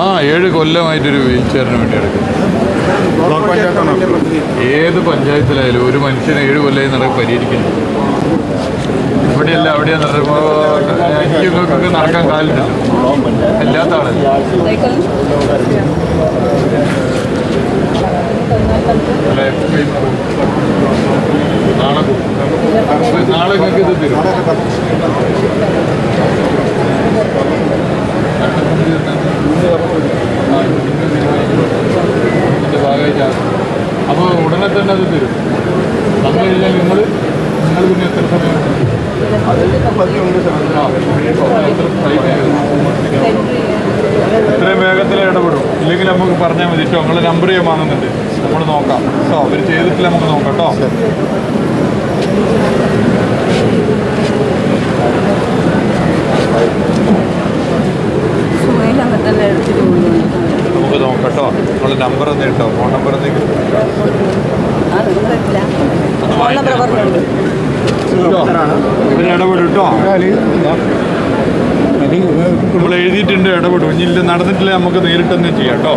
ആ ഏഴ് കൊല്ലമായിട്ടൊരു വീൽ ചെയറിന് വേണ്ടി എടുക്കും ഏത് പഞ്ചായത്തിലായാലും ഒരു മനുഷ്യനെ ഏഴ് കൊല്ലമായി നടക്കാൻ പരിഹരിക്കുന്നു ഇവിടെയല്ല അവിടെയാ നടക്കുമ്പോൾ നടക്കാൻ കാലില്ല. അല്ലേ? നാളെ നാളെ ഇത് തരും. അപ്പോൾ ഉടനെ തന്നെ അത് തരും. തന്നു കഴിഞ്ഞാൽ നിങ്ങൾ നിങ്ങൾ പിന്നെ എത്ര സമയം? എത്രയും വേഗത്തിൽ ഇടപെടും. ഇല്ലെങ്കിൽ നമുക്ക് പറഞ്ഞാൽ മതി കേട്ടോ നിങ്ങളെ നമ്പർ ഞാൻ വാങ്ങുന്നുണ്ട് നമ്മൾ നോക്കാം. കേട്ടോ അവർ ചെയ്തിട്ടില്ല നമുക്ക് നോക്കാം കേട്ടോ സുമയിൽ അങ്ങനെ തന്നെ എടുത്തിട്ട് കൊണ്ടുവന്നിട്ടുണ്ട് നമുക്ക് നോക്കാം കേട്ടോ നമ്പർ ഒന്ന് കിട്ടോ ഫോൺ നമ്പർ ഒന്ന് അത് നിങ്ങളില്ല ഫോൺ നമ്പർ പറഞ്ഞോളൂ. ഇവർ ഇടപെടും കേട്ടോ നമ്മൾ എഴുതിയിട്ടുണ്ട് ഇടപെടും. ഇനി ഇല്ല നടന്നിട്ടില്ല നമുക്ക് നേരിട്ട് തന്നെ ചെയ്യാം കേട്ടോ